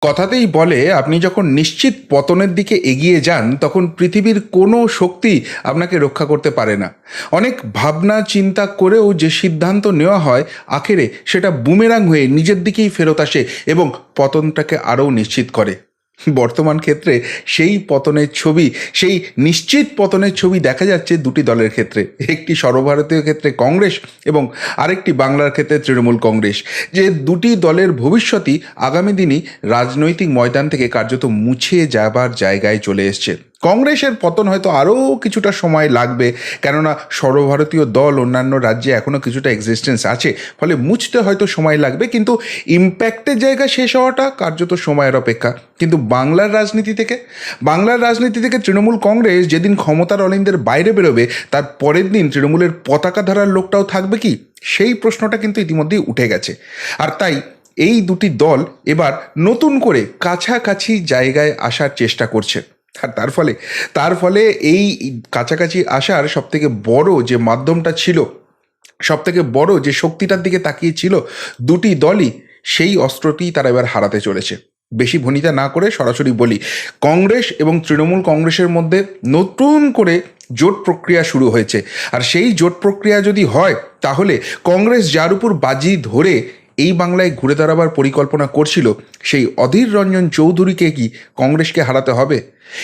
কথাতেই বলে, আপনি যখন নিশ্চিত পতনের দিকে এগিয়ে যান, তখন পৃথিবীর কোনো শক্তি আপনাকে রক্ষা করতে পারে না। অনেক ভাবনা, চিন্তা করেও যে সিদ্ধান্ত নেওয়া হয় আখেরে, সেটা বুমেরাং হয়ে নিজের দিকেই ফেরত আসে এবং পতনটাকে আরও নিশ্চিত করে। বর্তমান ক্ষেত্রে সেই পতনের ছবি, সেই নিশ্চিত পতনের ছবি দেখা যাচ্ছে দুটি দলের ক্ষেত্রে। একটি সর্বভারতীয় ক্ষেত্রে কংগ্রেস এবং আরেকটি বাংলার ক্ষেত্রে তৃণমূল কংগ্রেস। যে দুটি দলের ভবিষ্যতই আগামী দিনই রাজনৈতিক ময়দান থেকে কার্যত মুছে যাবার জায়গায় চলে এসছে। কংগ্রেসের পতন হয়তো আরও কিছুটা সময় লাগবে। কেননা সর্বভারতীয় দল অন্যান্য রাজ্যে এখনও কিছুটা এক্সিস্টেন্স আছে। ফলে মুছতে হয়তো সময় লাগবে, কিন্তু ইম্প্যাক্টের জায়গা শেষ হওয়াটা কার্যত সময়ের অপেক্ষা। কিন্তু বাংলার রাজনীতি থেকে, বাংলার রাজনীতি থেকে তৃণমূল কংগ্রেস যেদিন ক্ষমতার অলিন্দের বাইরে বেরোবে, তার পরের দিন তৃণমূলের পতাকা ধরার লোকটাও থাকবে কি? সেই প্রশ্নটা কিন্তু ইতিমধ্যেই উঠে গেছে। আর তাই এই দুটি দল এবার নতুন করে কাছাকাছি জায়গায় আসার চেষ্টা করছে। আর তার ফলে তার ফলে এই কাছাকাছি আসার সবথেকে বড় যে মাধ্যমটা ছিল, সবথেকে বড় যে শক্তিটার দিকে তাকিয়ে ছিল দুটি দলই, সেই অস্ত্রটি তারা এবার হারাতে চলেছে। বেশি ভনিতা না করে সরাসরি বলি, কংগ্রেস এবং তৃণমূল কংগ্রেসের মধ্যে নতুন করে জোট প্রক্রিয়া শুরু হয়েছে। আর সেই জোট প্রক্রিয়া যদি হয়, তাহলে কংগ্রেস যার উপর বাজি ধরে এই বাংলায় ঘুরে দাঁড়াবার পরিকল্পনা করছিল সেই অধীর রঞ্জন চৌধুরীকে কি কংগ্রেসকে হারাতে হবে?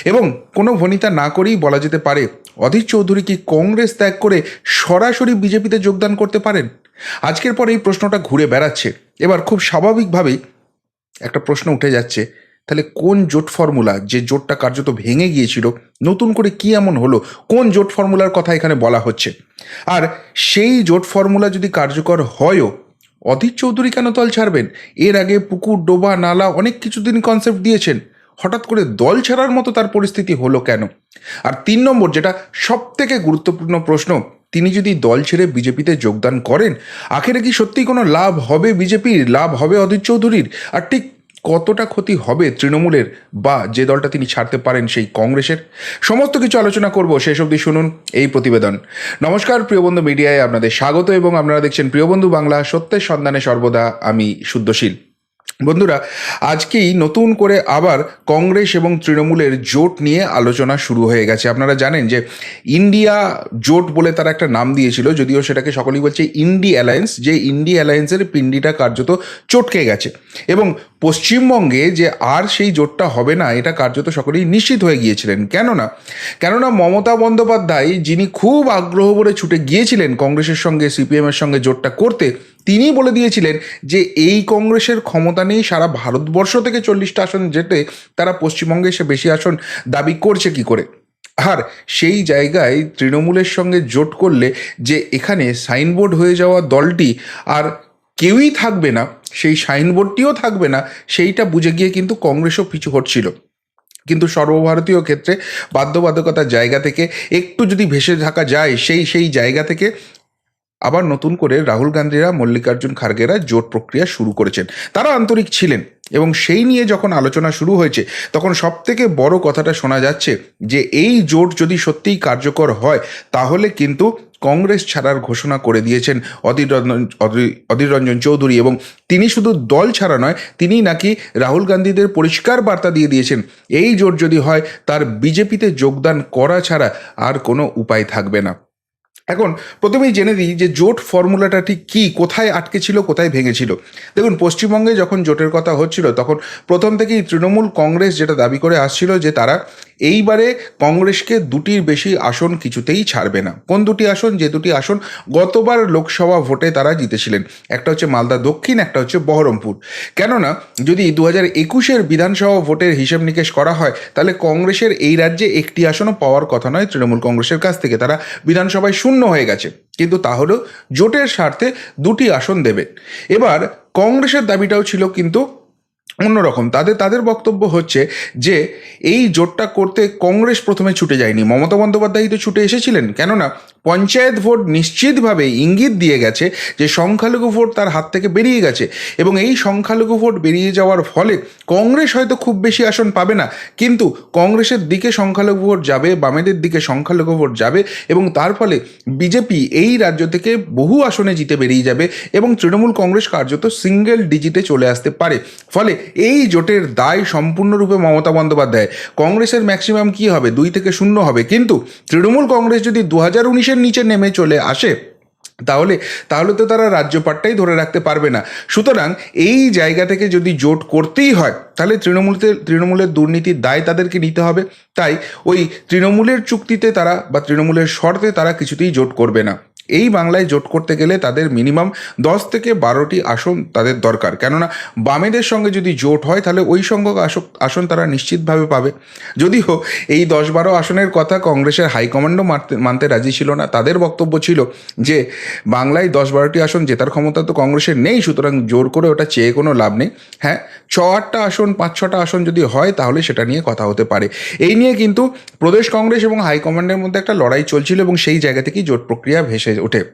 এবং কোনো ভনিতা না করেই বলা যেতে পারে অধীর চৌধুরী কি কংগ্রেস ত্যাগ করে সরাসরি বিজেপিতে যোগদান করতে পারেন? আজকের পর এই প্রশ্নটা ঘুরে বেড়াচ্ছে। এবার খুব স্বাভাবিকভাবেই একটা প্রশ্ন উঠে যাচ্ছে, তাহলে কোন জোট ফর্মুলা যে জোটটা কার্যত ভেঙে গিয়েছিল, নতুন করে কি এমন হলো, কোন জোট ফর্মুলার কথা এখানে বলা হচ্ছে? আর সেই জোট ফর্মুলা যদি কার্যকর হয়ও অধীর চৌধুরী কেন দল ছাড়বেন? এর আগে পুকুর, ডোবা, নালা অনেক কিছু কিছুদিন কনসেপ্ট দিয়েছেন। হঠাৎ করে দল ছাড়ার মতো তার পরিস্থিতি হলো কেন? আর তিন নম্বর, যেটা সব থেকে গুরুত্বপূর্ণ প্রশ্ন, তিনি যদি দল ছেড়ে বিজেপিতে যোগদান করেন, আখেরে কি সত্যি কোনো লাভ হবে বিজেপির? লাভ হবে অধীর চৌধুরীর? আর ঠিক কতটা ক্ষতি হবে তৃণমূলের বা যে দলটা তিনি ছাড়তে পারেন সেই কংগ্রেসের? সমস্ত কিছু আলোচনা করব শেষ অবধি শুনুন এই প্রতিবেদন। নমস্কার প্রিয়বন্ধু মিডিয়ায় আপনাদের স্বাগত এবং আপনারা দেখছেন প্রিয়বন্ধু বাংলা, সত্যের সন্ধানে সর্বদা আমি শুদ্ধশীল। বন্ধুরা, আজকেই নতুন করে আবার কংগ্রেস এবং তৃণমূলের জোট নিয়ে আলোচনা শুরু হয়ে গেছে। আপনারা জানেন যে ইন্ডিয়া জোট বলে তারা একটা নাম দিয়েছিল, যদিও সেটাকে সকলেই বলছে ইন্ডি অ্যালায়েন্স। যে ইন্ডি অ্যালায়েন্সের পিণ্ডিটা কার্যত চটকে গেছে। এবং পশ্চিমবঙ্গে যে আর সেই জোটটা হবে না, এটা কার্যত সকলেই নিশ্চিত হয়ে গিয়েছিলেন। কেননা কেননা মমতা বন্দ্যোপাধ্যায়, যিনি খুব আগ্রহ ভরে ছুটে গিয়েছিলেন কংগ্রেসের সঙ্গে, সিপিএমের সঙ্গে জোটটা করতে তিনি বলে দিয়েছিলেন যে এই কংগ্রেসের ক্ষমতা নেই, সারা ভারতবর্ষ থেকে চল্লিশটা আসন যেতে তারা পশ্চিমবঙ্গে এসে বেশি আসন দাবি করছে কি করে? আর সেই জায়গায় তৃণমূলের সঙ্গে জোট করলে যে এখানে সাইনবোর্ড হয়ে যাওয়া দলটি আর কেউই থাকবে না, সেই সাইনবোর্ডটিও থাকবে না, সেইটা বুঝে গিয়ে কিন্তু কংগ্রেসও পিছু হটছিল। কিন্তু সর্বভারতীয় ক্ষেত্রে বাধ্যবাধকতার জায়গা থেকে একটু যদি ভেসে থাকা যায়, সেই সেই জায়গা থেকে আবার নতুন করে রাহুল গান্ধীরা, মল্লিকার্জুন খার্গেরা জোট প্রক্রিয়া শুরু করেছেন। তারা আন্তরিক ছিলেন এবং সেই নিয়ে যখন আলোচনা শুরু হয়েছে, তখন সব থেকে বড় কথাটা শোনা যাচ্ছে যে, এই জোট যদি সত্যিই কার্যকর হয়, তাহলে কিন্তু কংগ্রেস ছাড়ার ঘোষণা করে দিয়েছেন অধীর রঞ্জন অধীর রঞ্জন চৌধুরী এবং তিনি শুধু দল ছাড়া নয় তিনি নাকি রাহুল গান্ধীদের পরিষ্কার বার্তা দিয়ে দিয়েছেন, এই জোট যদি হয়, তার বিজেপিতে যোগদান করা ছাড়া আর কোনো উপায় থাকবে না। এখন প্রথমেই জেনে দিই যে জোট ফর্মুলাটা ঠিক কী, কোথায় আটকে ছিল, কোথায় ভেঙেছিল দেখুন, পশ্চিমবঙ্গে যখন জোটের কথা হচ্ছিল, তখন প্রথম থেকেই তৃণমূল কংগ্রেস যেটা দাবি করে আসছিল যে তারা এইবারে কংগ্রেসকে দুটির বেশি আসন কিছুতেই ছাড়বে না। কোন দুটি আসন? যে দুটি আসন গতবার লোকসভা ভোটে তারা জিতেছিলেন। একটা হচ্ছে মালদা দক্ষিণ, একটা হচ্ছে বহরমপুর। কেননা, যদি দু হাজার একুশের বিধানসভা ভোটের হিসেব নিকেশ করা হয়, তাহলে কংগ্রেসের এই রাজ্যে একটি আসনও পাওয়ার কথা নয় তৃণমূল কংগ্রেসের কাছ থেকে। তারা বিধানসভায় শূন্য হয়ে গেছে। কিন্তু তাহলেও জোটের স্বার্থে দুটি আসন দেবে। এবার কংগ্রেসের দাবিটাও ছিল কিন্তু অন্যরকম। তাদের তাদের বক্তব্য হচ্ছে যে, এই জোটটা করতে কংগ্রেস প্রথমে ছুটে যায়নি। মমতা বন্দ্যোপাধ্যায় তো ছুটে এসেছিলেন। কেননা পঞ্চায়েত ভোট নিশ্চিতভাবে ইঙ্গিত দিয়ে গেছে যে সংখ্যালঘু ভোট তার হাত থেকে বেরিয়ে গেছে এবং এই সংখ্যালঘু ভোট বেরিয়ে যাওয়ার ফলে কংগ্রেস হয়তো খুব বেশি আসন পাবে না। কিন্তু কংগ্রেসের দিকে সংখ্যালঘু ভোট যাবে, বামেদের দিকে সংখ্যালঘু ভোট যাবে এবং তার ফলে বিজেপি এই রাজ্য থেকে বহু আসনে জিতে বেরিয়ে যাবে এবং তৃণমূল কংগ্রেস কার্যত সিঙ্গেল ডিজিটে চলে আসতে পারে। ফলে এই জোটের দায় সম্পূর্ণরূপে মমতা বন্দ্যোপাধ্যায় কংগ্রেসের ম্যাক্সিমাম কি হবে? দুই থেকে শূন্য হবে। কিন্তু তৃণমূল কংগ্রেস যদি দু হাজার উনিশের নিচে নেমে চলে আসে, তাহলে তাহলে তো তারা রাজ্যপাটটাই ধরে রাখতে পারবে না। সুতরাং এই জায়গা থেকে যদি জোট করতেই হয়, তাহলে তৃণমূলতে, তৃণমূলের দুর্নীতির দায় তাদেরকে নিতে হবে। তাই ওই তৃণমূলের চুক্তিতে তারা বা তৃণমূলের শর্তে তারা কিছুতেই জোট করবে না। এই বাংলায় জোট করতে গেলে তাদের মিনিমাম দশ থেকে বারোটি আসন তাদের দরকার। কেননা বামেদের সঙ্গে যদি জোট হয়, তাহলে ওই সংখ্যক আসন তারা নিশ্চিতভাবে পাবে। যদিও এই দশ বারো আসনের কথা কংগ্রেসের হাইকমান্ডও মানতে রাজি ছিল না। তাদের বক্তব্য ছিল যে, বাংলায় দশ বারোটি আসন জেতার ক্ষমতা তো কংগ্রেসের নেই, সুতরাং জোর করে ওটা চেয়ে কোনো লাভ নেই। হ্যাঁ ছ আটটা আসন, পাঁচ ছটা আসন যদি হয়, তাহলে সেটা নিয়ে কথা হতে পারে। এই নিয়ে কিন্তু প্রদেশ কংগ্রেস এবং হাইকমান্ডের মধ্যে একটা লড়াই চলছিল এবং সেই জায়গা থেকেই জোট প্রক্রিয়া ভেসে ওঠে।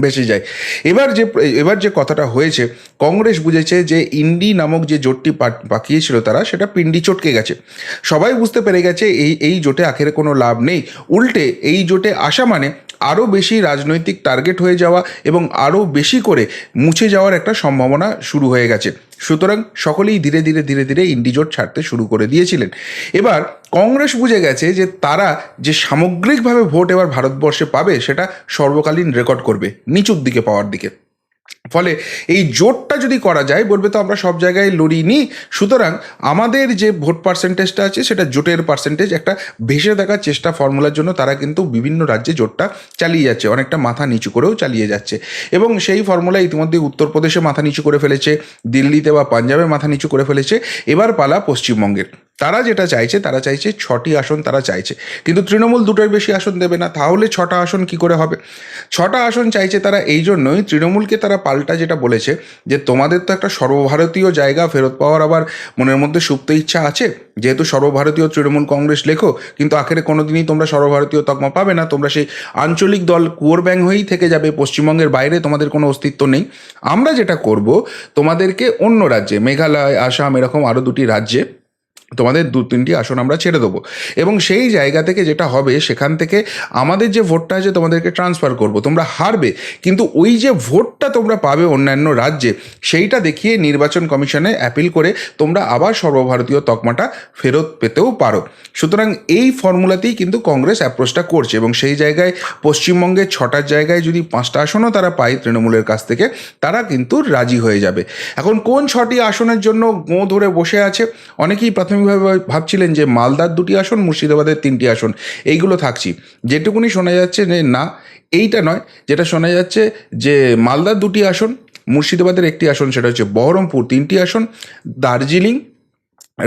বেশি যায়। এবার যে এবার যে কথাটা হয়েছে, কংগ্রেস বুঝেছে যে ইন্ডি নামক যে জোটটি পাকিয়েছিল তারা, সেটা পিন্ডি চটকে গেছে। সবাই বুঝতে পেরে গেছে এই এই জোটে আখেরে কোনো লাভ নেই। উল্টে এই জোটে আসা মানে আরও বেশি রাজনৈতিক টার্গেট হয়ে যাওয়া এবং আরও বেশি করে মুছে যাওয়ার একটা সম্ভাবনা শুরু হয়ে গেছে। সুতরাং সকলেই ধীরে ধীরে ধীরে ধীরে ইন্ডিজোট ছাড়তে শুরু করে দিয়েছিলেন। এবার কংগ্রেস বুঝে গেছে যে তারা যে সামগ্রিকভাবে ভোট এবার ভারতবর্ষে পাবে সেটা সর্বকালীন রেকর্ড করবে নিচুর দিকে পাওয়ার দিকে। ফলে এই জোটটা যদি করা যায়, বলবে তো আমরা সব জায়গায় লড়িনি, সুতরাং আমাদের যে ভোট পার্সেন্টেজটা আছে, সেটা জোটের পার্সেন্টেজ একটা ভেসে দেখার চেষ্টা ফর্মুলার জন্য তারা কিন্তু বিভিন্ন রাজ্যে জোটটা চালিয়ে যাচ্ছে, অনেকটা মাথা নিচু করেও চালিয়ে যাচ্ছে। এবং সেই ফর্মুলা ইতিমধ্যে উত্তরপ্রদেশে মাথা নিচু করে ফেলেছে, দিল্লিতে বা পাঞ্জাবে মাথা নিচু করে ফেলেছে, এবার পালা পশ্চিমবঙ্গের। তারা যেটা চাইছে, তারা চাইছে ছটি আসন তারা চাইছে। কিন্তু তৃণমূল দুটোর বেশি আসন দেবে না, তাহলে ছটা আসন কি করে হবে? ছটা আসন চাইছে তারা এই জন্যই, তৃণমূলকে তারা পাল্টা যেটা বলেছে, যে তোমাদের তো একটা সর্বভারতীয় জায়গা, ফেরত পাওয়ার আবার মনের মধ্যে সুপ্ত ইচ্ছা আছে? যেহেতু সর্বভারতীয় তৃণমূল কংগ্রেস লেখো, কিন্তু আখেরে কোনোদিনই তোমরা সর্বভারতীয় তকমা পাবে না, তোমরা সেই আঞ্চলিক দল কুয়োর ব্যাং হয়েই থেকে যাবে, পশ্চিমবঙ্গের বাইরে তোমাদের কোনো অস্তিত্ব নেই। আমরা যেটা করব, তোমাদেরকে অন্য রাজ্যে, মেঘালয়, আসাম, এরকম আরও দুটি রাজ্যে তোমাদের দু তিনটি আসন আমরা ছেড়ে দেবো। এবং সেই জায়গা থেকে যেটা হবে, সেখান থেকে আমাদের যে ভোটটা আছে তোমাদেরকে ট্রান্সফার করব। তোমরা হারবে, কিন্তু ওই যে ভোটটা তোমরা পাবে অন্যান্য রাজ্যে, সেইটা দেখিয়ে নির্বাচন কমিশনে অ্যাপিল করে তোমরা আবার সর্বভারতীয় তকমাটা ফেরত পেতেও পারো। সুতরাং এই ফর্মুলাতেই কিন্তু কংগ্রেস অ্যাপ্রোচটা করছে এবং সেই জায়গায় পশ্চিমবঙ্গের ছটার জায়গায় যদি পাঁচটা আসনও তারা পায় তৃণমূলের কাছ থেকে, তারা কিন্তু রাজি হয়ে যাবে। এখন কোন ছটি আসনের জন্য গোঁ ধরে বসে আছে, অনেকেই প্রাথমিকভাবে ভাবছিলেন যে মালদার দুটি আসন, মুর্শিদাবাদের তিনটি আসন, এইগুলো থাকছি। যেটুকুনি শোনা যাচ্ছে যে না, এইটা নয়, যেটা শোনা যাচ্ছে যে মালদার দুটি আসন, মুর্শিদাবাদের একটি আসন, সেটা হচ্ছে বহরমপুর তিনটি আসন, দার্জিলিং,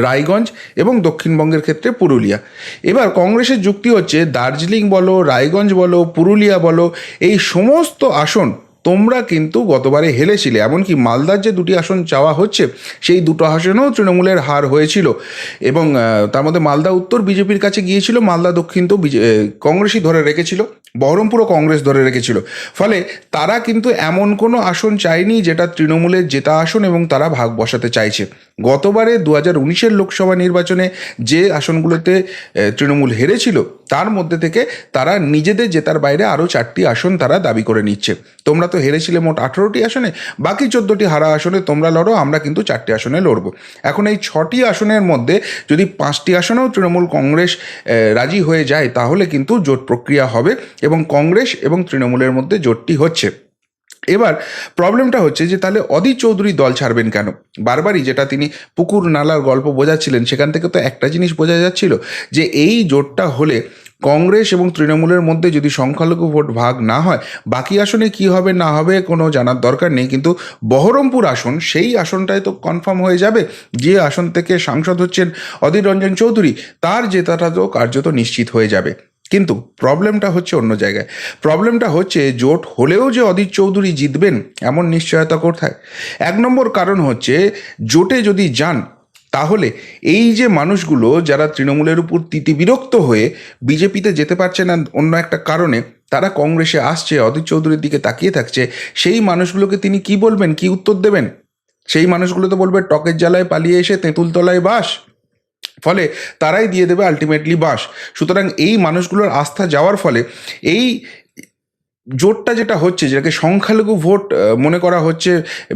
রায়গঞ্জ এবং দক্ষিণবঙ্গের ক্ষেত্রে পুরুলিয়া। এবার কংগ্রেসের যুক্তি হচ্ছে, দার্জিলিং বলো, রায়গঞ্জ বলো, পুরুলিয়া বলো, এই সমস্ত আসন তোমরা কিন্তু গতবারে হেলেছিলে, এমনকি মালদার যে দুটি আসন চাওয়া হচ্ছে, সেই দুটো আসনেও তৃণমূলের হার হয়েছিল। এবং তার মধ্যে মালদা উত্তর বিজেপির কাছে গিয়েছিল, মালদা দক্ষিণ তো বিজে- কংগ্রেসই ধরে রেখেছিল। বহরমপুরও কংগ্রেস ধরে রেখেছিল। ফলে তারা কিন্তু এমন কোনো আসন চায়নি যেটা তৃণমূলের জেতা আসন এবং তারা ভাগ বসাতে চাইছে। গতবারে দু হাজার উনিশের লোকসভা নির্বাচনে যে আসনগুলোতে তৃণমূল হেরেছিল, তার মধ্যে থেকে তারা নিজেদের জেতার বাইরে আরও চারটি আসন তারা দাবি করে নিচ্ছে। তোমরা তো হেরেছিলে মোট আঠেরোটি আসনে, বাকি চোদ্দোটি হারা আসনে তোমরা লড়ো, আমরা কিন্তু চারটি আসনে লড়বো। এখন এই ছটি আসনের মধ্যে যদি পাঁচটি আসনেও তৃণমূল কংগ্রেস রাজি হয়ে যায়, তাহলে কিন্তু জোট প্রক্রিয়া হবে এবং কংগ্রেস এবং তৃণমূলের মধ্যে জোটটি হচ্ছে। এবার প্রবলেমটা হচ্ছে যে তাহলে অধীর চৌধুরী দল ছাড়বেন কেন? বারবারই যেটা তিনি পুকুর নালার গল্প বোঝাচ্ছিলেন, সেখান থেকে তো একটা জিনিস বোঝা যাচ্ছিল যে এই জোটটা হলে কংগ্রেস এবং তৃণমূলের মধ্যে যদি সংখ্যালঘু ভোট ভাগ না হয়, বাকি আসনে কি হবে, না হবে কোনো জানার দরকার নেই। কিন্তু বহরমপুর আসন, সেই আসনটায় তো কনফার্ম হয়ে যাবে যে আসন থেকে সাংসদ হচ্ছেন অধীর রঞ্জন চৌধুরী, তার জেতাটা তো কার্যত নিশ্চিত হয়ে যাবে। কিন্তু প্রবলেমটা হচ্ছে অন্য জায়গায়। প্রবলেমটা হচ্ছে জোট হলেও যে অধীর চৌধুরী জিতবেন এমন নিশ্চয়তা কোথায়? এক নম্বর কারণ হচ্ছে জোটে যদি যান, তাহলে এই যে মানুষগুলো যারা তৃণমূলের উপর তিতিবিরক্ত হয়ে বিজেপিতে যেতে পারছে না অন্য একটা কারণে, তারা কংগ্রেসে আসছে, অধীর চৌধুরীর দিকে তাকিয়ে থাকছে, সেই মানুষগুলোকে তিনি কি বলবেন, কি উত্তর দেবেন? সেই মানুষগুলো তো বলবে, টকের জ্বালায় পালিয়ে এসে তেঁতুলতলায় বাস। ফলে তারাই দিয়ে দেবে আলটিমেটলি বাস। সুতরাং এই মানুষগুলোর আস্থা যাওয়ার ফলে এই জোটটা যেটা হচ্ছে, যেটাকে সংখ্যালঘু ভোট মনে করা হচ্ছে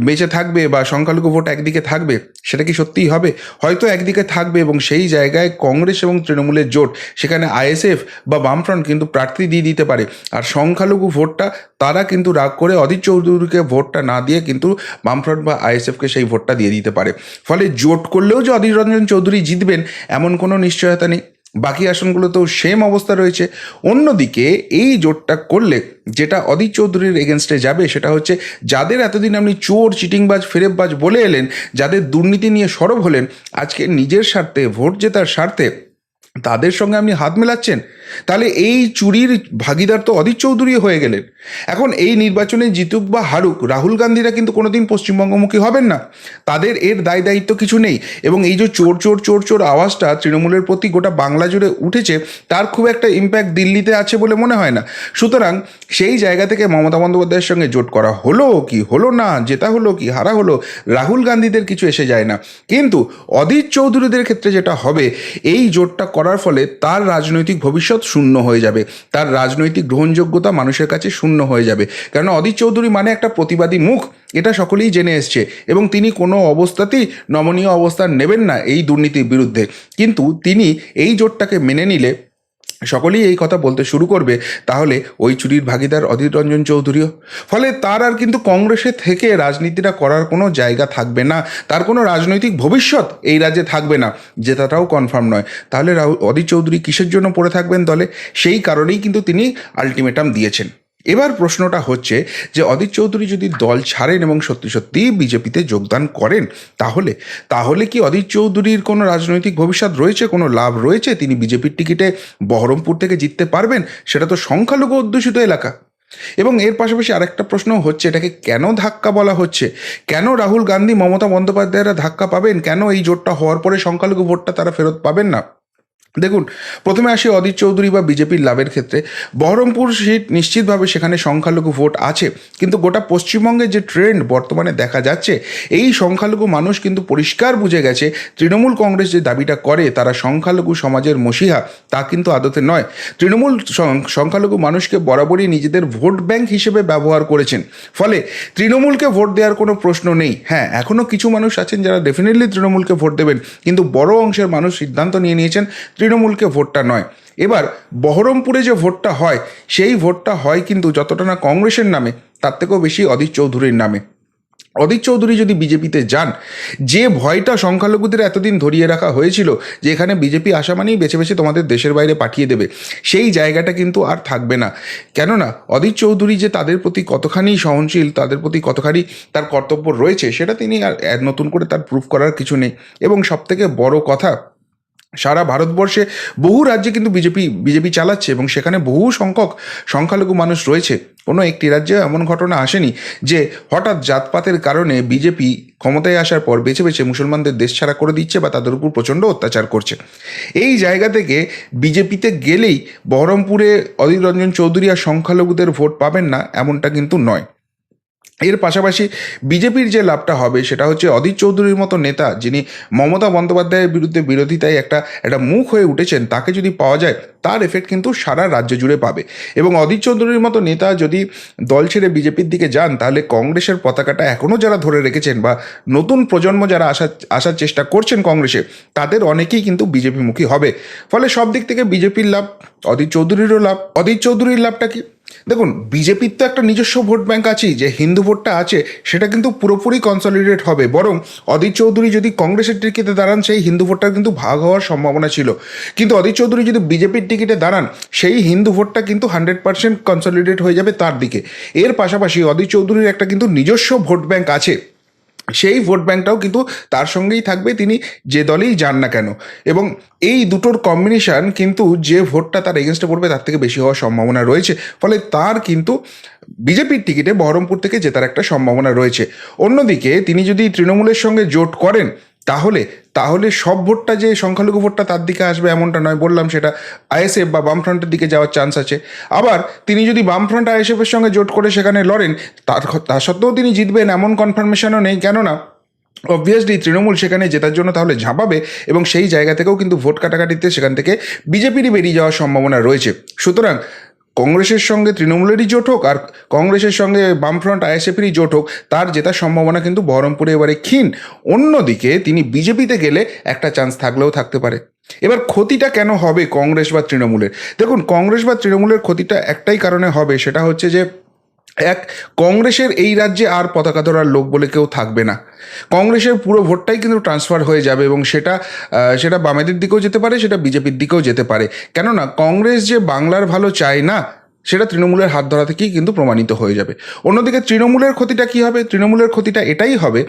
বেঁচে থাকবে বা সংখ্যালঘু ভোট একদিকে থাকবে, সেটা কি সত্যিই হবে? হয়তো একদিকে থাকবে এবং সেই জায়গায় কংগ্রেস এবং তৃণমূলের জোট, সেখানে আইএসএফ বা বামফ্রন্ট কিন্তু প্রার্থী দিয়ে দিতে পারে। আর সংখ্যালঘু ভোটটা, তারা কিন্তু রাগ করে অধীর চৌধুরীকে ভোটটা না দিয়ে কিন্তু বামফ্রন্ট বা আইএসএফকে সেই ভোটটা দিয়ে দিতে পারে। ফলে জোট করলেও যে অধীর রঞ্জন চৌধুরী জিতবেন, এমন কোনো নিশ্চয়তা নেই। বাকি আসনগুলোতেও সেম অবস্থা রয়েছে। অন্যদিকে এই জোটটা করলে যেটা অদি চৌধুরীর এগেনস্টে যাবে সেটা হচ্ছে, যাদের এতদিন আপনি চোর, চিটিংবাজ, ফেরেববাজ বলে এলেন, যাদের দুর্নীতি নিয়ে সরব হলেন, আজকে নিজের স্বার্থে, ভোট জেতার স্বার্থে তাদের সঙ্গে আপনি হাত মেলাচ্ছেন? তাহলে এই চুরির ভাগিদার তো অধীর চৌধুরী হয়ে গেলেন। এখন এই নির্বাচনে জিতুক বা হারুক, রাহুল গান্ধীরা কিন্তু কোনোদিন পশ্চিমবঙ্গমুখী হবেন না। তাদের এর দায় দায়িত্ব কিছু নেই এবং এই যে চোর চোর চোর চোর আওয়াজটা তৃণমূলের প্রতি গোটা বাংলা জুড়ে উঠেছে, তার খুব একটা ইম্প্যাক্ট দিল্লিতে আছে বলে মনে হয় না। সুতরাং সেই জায়গা থেকে মমতা বন্দ্যোপাধ্যায়ের সঙ্গে জোট করা হলো কি হলো না, জেতা হলো কি হারা হলো, রাহুল গান্ধীদের কিছু এসে যায় না। কিন্তু অধীর চৌধুরীদের ক্ষেত্রে যেটা হবে, এই জোটটা করার ফলে তার রাজনৈতিক ভবিষ্যৎ শূন্য হয়ে যাবে। তার রাজনৈতিক গ্রহণযোগ্যতা মানুষের কাছে শূন্য হয়ে যাবে। কেননা অদিত চৌধুরী মানে একটা প্রতিবাদী মুখ, এটা সকলেই জেনে এসছে। এবং তিনি কোনো অবস্থাতেই নমনীয় অবস্থান নেবেন না এই দুর্নীতির বিরুদ্ধে। কিন্তু তিনি এই জোটটাকে মেনে নিলে সকলেই এই কথা বলতে শুরু করবে, তাহলে ওই চুরির ভাগিদার অধীর রঞ্জন চৌধুরীও। ফলে তার আর কিন্তু কংগ্রেসে থেকে রাজনীতিটা করার কোনো জায়গা থাকবে না, তার কোনো রাজনৈতিক ভবিষ্যৎ এই রাজ্যে থাকবে না, জেতাটাও কনফার্ম নয়। তাহলে অধীর চৌধুরী কিসের জন্য পড়ে থাকবেন দলে? সেই কারণেই কিন্তু তিনি আলটিমেটাম দিয়েছেন। এবার প্রশ্নটা হচ্ছে যে অদিত চৌধুরী যদি দল ছাড়েন এবং সত্যি সত্যি বিজেপিতে যোগদান করেন, তাহলে তাহলে কি অদিত চৌধুরীর কোনো রাজনৈতিক ভবিষ্যৎ রয়েছে, কোনো লাভ রয়েছে? তিনি বিজেপির টিকিটে বহরমপুর থেকে জিততে পারবেন? সেটা তো সংখ্যালঘু অধ্যুষিত এলাকা। এবং এর পাশাপাশি আরেকটা প্রশ্ন হচ্ছে, এটাকে কেন ধাক্কা বলা হচ্ছে? কেন রাহুল গান্ধী, মমতা বন্দ্যোপাধ্যায়রা ধাক্কা পাবেন? কেন এই জোটটা হওয়ার পরে সংখ্যালঘু ভোটটা তারা ফেরত পাবেন না? দেখুন, প্রথমে আসি অদিত চৌধুরী বা বিজেপির লাভের ক্ষেত্রে। বহরমপুর সিট নিশ্চিতভাবে সেখানে সংখ্যালঘু ভোট আছে, কিন্তু গোটা পশ্চিমবঙ্গের যে ট্রেন্ড বর্তমানে দেখা যাচ্ছে, এই সংখ্যালঘু মানুষ কিন্তু পরিষ্কার বুঝে গেছে, তৃণমূল কংগ্রেস যে দাবিটা করে, তারা সংখ্যালঘু সমাজের মসিহা, তা কিন্তু আদতে নয়। তৃণমূল সংখ্যালঘু মানুষকে বরাবরই নিজেদের ভোট ব্যাংক হিসেবে ব্যবহার করেছেন। ফলে তৃণমূলকে ভোট দেওয়ার কোনো প্রশ্ন নেই। হ্যাঁ এখনও কিছু মানুষ আছেন যারা ডেফিনেটলি তৃণমূলকে ভোট দেবেন, কিন্তু বড় অংশের মানুষ সিদ্ধান্ত নিয়ে নিয়েছেন তৃণমূলকে ভোটটা নয়। এবার বহরমপুরে যে ভোটটা হয়, সেই ভোটটা হয় কিন্তু যতটা না কংগ্রেসের নামে, তার থেকেও বেশি অধীর চৌধুরীর নামে। অধীর চৌধুরী যদি বিজেপিতে যান, যে ভয়টা সংখ্যালঘুদের এতদিন ধরিয়ে রাখা হয়েছিল, যে এখানে বিজেপি আসা মানেই বেছে বেছে তোমাদের দেশের বাইরে পাঠিয়ে দেবে, সেই জায়গাটা কিন্তু আর থাকবে না। কেননা, অধীর চৌধুরী যে তাদের প্রতি কতখানি সহনশীল, তাদের প্রতি কতখানি তার কর্তব্য রয়েছে, সেটা তিনি আর নতুন করে তার প্রুফ করার কিছু নেই। এবং সবথেকে বড় কথা সারা ভারতবর্ষে বহু রাজ্যে কিন্তু বিজেপি বিজেপি চালাচ্ছে এবং সেখানে বহু সংখ্যক সংখ্যালঘু মানুষ রয়েছে। কোনো একটি রাজ্যে এমন ঘটনা আসেনি যে হঠাৎ জাতপাতের কারণে বিজেপি ক্ষমতায় আসার পর বেছে বেছে মুসলমানদের দেশ ছাড়া করে দিচ্ছে বা তাদের উপর প্রচণ্ড অত্যাচার করছে। এই জায়গা থেকে বিজেপিতে গেলেই বহরমপুরে অধীর রঞ্জন চৌধুরী আর সংখ্যালঘুদের ভোট পাবেন না, এমনটা কিন্তু নয়। এর পাশাপাশি বিজেপির যে লাভটা হবে সেটা হচ্ছে অধীর চৌধুরীর মতো নেতা যিনি মমতা বন্দ্যোপাধ্যায়ের বিরুদ্ধে বিরোধিতায় একটা একটা মুখ হয়ে উঠেছেন, তাকে যদি পাওয়া যায়, তার এফেক্ট কিন্তু সারা রাজ্য জুড়ে পাবে। এবং অধীর চৌধুরীর মতো নেতা যদি দল ছেড়ে বিজেপির দিকে যান, তাহলে কংগ্রেসের পতাকাটা এখনও যারা ধরে রেখেছেন বা নতুন প্রজন্ম যারা আসার আসার চেষ্টা করছেন কংগ্রেসে, তাদের অনেকেই কিন্তু বিজেপিমুখী হবে। ফলে সব দিক থেকে বিজেপির লাভ, অধীর চৌধুরীরও লাভ। অধীর চৌধুরীর লাভটা কি? দেখুন, বিজেপির তো একটা নিজস্ব ভোট ব্যাংক আছেই, যে হিন্দু ভোটটা আছে, সেটা কিন্তু পুরোপুরি কনসলিডেট হবে। বরং অদিত চৌধুরী যদি কংগ্রেসের টিকিটে দাঁড়ান, সেই হিন্দু ভোটটা কিন্তু ভাগ হওয়ার সম্ভাবনা ছিল। কিন্তু অদিত চৌধুরী যদি বিজেপির টিকিটে দাঁড়ান, সেই হিন্দু ভোটটা কিন্তু হান্ড্রেড পার্সেন্ট কনসলিডেট হয়ে যাবে তার দিকে। এর পাশাপাশি অদিত চৌধুরীর একটা কিন্তু নিজস্ব ভোট ব্যাংক আছে। সেই ভোট ব্যাঙ্কটাও কিন্তু তার সঙ্গেই থাকবে, তিনি যে দলেই যান না কেন। এবং এই দুটোর কম্বিনেশন কিন্তু যে ভোটটা তার এগেনস্টে পড়বে তার থেকে বেশি হওয়ার সম্ভাবনা রয়েছে। ফলে তার কিন্তু বিজেপির টিকিটে বহরমপুর থেকে জেতার একটা সম্ভাবনা রয়েছে। অন্যদিকে তিনি যদি তৃণমূলের সঙ্গে জোট করেন তাহলে তাহলে সব ভোটটা যে সংখ্যালঘু ভোটটা তার দিকে আসবে এমনটা নয়, বললাম সেটা আইএসএফ বা বামফ্রন্টের দিকে যাওয়ার চান্স আছে। আবার তিনি যদি বামফ্রন্ট আইএসএফের সঙ্গে জোট করে সেখানে লড়েন, তার তা সত্ত্বেও তিনি জিতবেন এমন কনফার্মেশনও নেই, কেননা অবভিয়াসলি তৃণমূল সেখানে জেতার জন্য তাহলে ঝাঁপাবে এবং সেই জায়গা থেকেও কিন্তু ভোট কাটাকাটিতে সেখান থেকে বিজেপিরই বেরিয়ে যাওয়ার সম্ভাবনা রয়েছে। সুতরাং কংগ্রেসের সঙ্গে তৃণমূলেরই জোট হোক আর কংগ্রেসের সঙ্গে বামফ্রন্ট আইএসএফেরই জোট হোক, তার জেতার সম্ভাবনা কিন্তু বহরমপুরে এবারে ক্ষীণ। অন্যদিকে তিনি বিজেপিতে গেলে একটা চান্স থাকলেও থাকতে পারে। এবার ক্ষতিটা কেন হবে কংগ্রেস বা তৃণমূলের? দেখুন, কংগ্রেস বা তৃণমূলের ক্ষতিটা একটাই কারণে হবে, সেটা হচ্ছে যে এক, কংগ্রেসের এই রাজ্যে আর পতাকা ধরার লোক বলে কেউ থাকবে না। কংগ্রেসের পুরো ভোটটাই কিন্তু ট্রান্সফার হয়ে যাবে এবং সেটা সেটা বামেদের দিকেও যেতে পারে, সেটা বিজেপির দিকেও যেতে পারে। কেননা, কংগ্রেস যে বাংলার ভালো চায় না সেটা তৃণমূলের হাত ধরা থেকেই কিন্তু প্রমাণিত হয়ে যাবে। অন্যদিকে তৃণমূলের ক্ষতিটা কি হবে? তৃণমূলের ক্ষতিটা এটাই হবে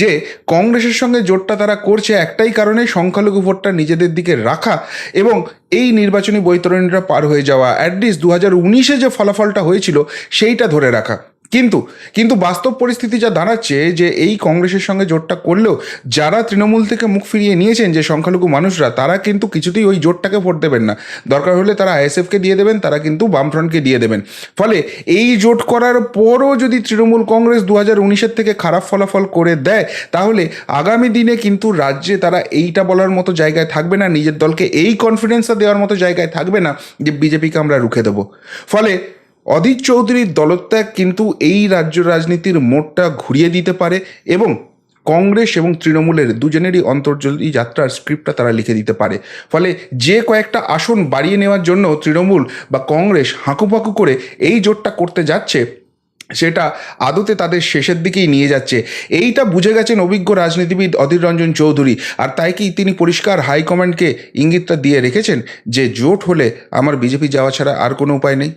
যে কংগ্রেসের সঙ্গে জোটটা তারা করছে একটাই কারণে সংখ্যালঘু ভোটটা নিজেদের দিকে রাখা এবং এই নির্বাচনী বৈতরণীটা পার হয়ে যাওয়া। অ্যাটলিস্ট দু হাজার উনিশে যে ফলাফলটা হয়েছিল সেইটা ধরে রাখা। কিন্তু কিন্তু বাস্তব পরিস্থিতি যা দাঁড়াচ্ছে যে এই কংগ্রেসের সঙ্গে জোটটা করলেও যারা তৃণমূল থেকে মুখ ফিরিয়ে নিয়েছেন যে সংখ্যালঘু মানুষরা, তারা কিন্তু কিছুতেই ওই জোটটাকে ভোট দেবেন না। দরকার হলে তারা আইএসএফকে দিয়ে দেবেন, তারা কিন্তু বামফ্রন্টকে দিয়ে দেবেন। ফলে এই জোট করার পরও যদি তৃণমূল কংগ্রেস দু হাজার উনিশের থেকে খারাপ ফলাফল করে দেয়, তাহলে আগামী দিনে কিন্তু রাজ্যে তারা এইটা বলার মতো জায়গায় থাকবে না, নিজের দলকে এই কনফিডেন্সটা দেওয়ার মতো জায়গায় থাকবে না যে বিজেপিকে আমরা রুখে দেবো। ফলে অধীর চৌধুরীর দলত্যাগ কিন্তু এই রাজ্য রাজনীতির মোড়টা ঘুরিয়ে দিতে পারে এবং কংগ্রেস এবং তৃণমূলের দুজনেরই অন্তর্জলী যাত্রার স্ক্রিপ্টটা তারা লিখে দিতে পারে। ফলে যে কয়েকটা আসন বাড়িয়ে নেওয়ার জন্য তৃণমূল বা কংগ্রেস হাঁকুপাকু করে এই জোটটা করতে যাচ্ছে, সেটা আদতে তাদের শেষের দিকেই নিয়ে যাচ্ছে। এইটা বুঝে গেছেন অভিজ্ঞ রাজনীতিবিদ অধীর রঞ্জন চৌধুরী। আর তাই কি তিনি পরিষ্কার হাইকমান্ডকে ইঙ্গিতটা দিয়ে রেখেছেন যে জোট হলে আমার বিজেপি যাওয়া ছাড়া আর কোনো উপায় নেই?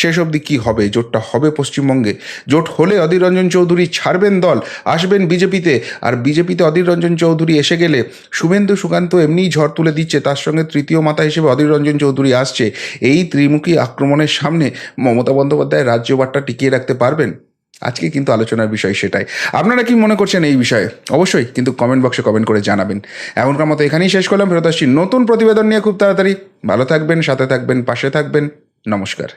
শেষ অবধি কী হবে? জোটটা হবে পশ্চিমবঙ্গে। জোট হলে অধীর রঞ্জন চৌধুরী ছাড়বেন দল, আসবেন বিজেপিতে। আর বিজেপিতে অধীর রঞ্জন চৌধুরী এসে গেলে শুভেন্দু সুকান্ত এমনিই ঝড় তুলে দিচ্ছে। তার সঙ্গে তৃতীয় মাতা হিসেবে অধীর রঞ্জন চৌধুরী আসছে। এই ত্রিমুখী আক্রমণের সামনে মমতা বন্দ্যোপাধ্যায় রাজ্যবারটা টিকিয়ে রাখতে পারবেন? আজকে কিন্তু আলোচনার বিষয় সেটাই। আপনারা কি মনে করছেন এই বিষয়ে? অবশ্যই, কিন্তু কমেন্ট বক্সে কমেন্ট করে জানাবেন। এমনকার মতো এখানেই শেষ করলাম। ফেরত আসছি নতুন প্রতিবেদন নিয়ে খুব তাড়াতাড়ি। ভালো থাকবেন, সাথে থাকবেন, পাশে থাকবেন। নমস্কার।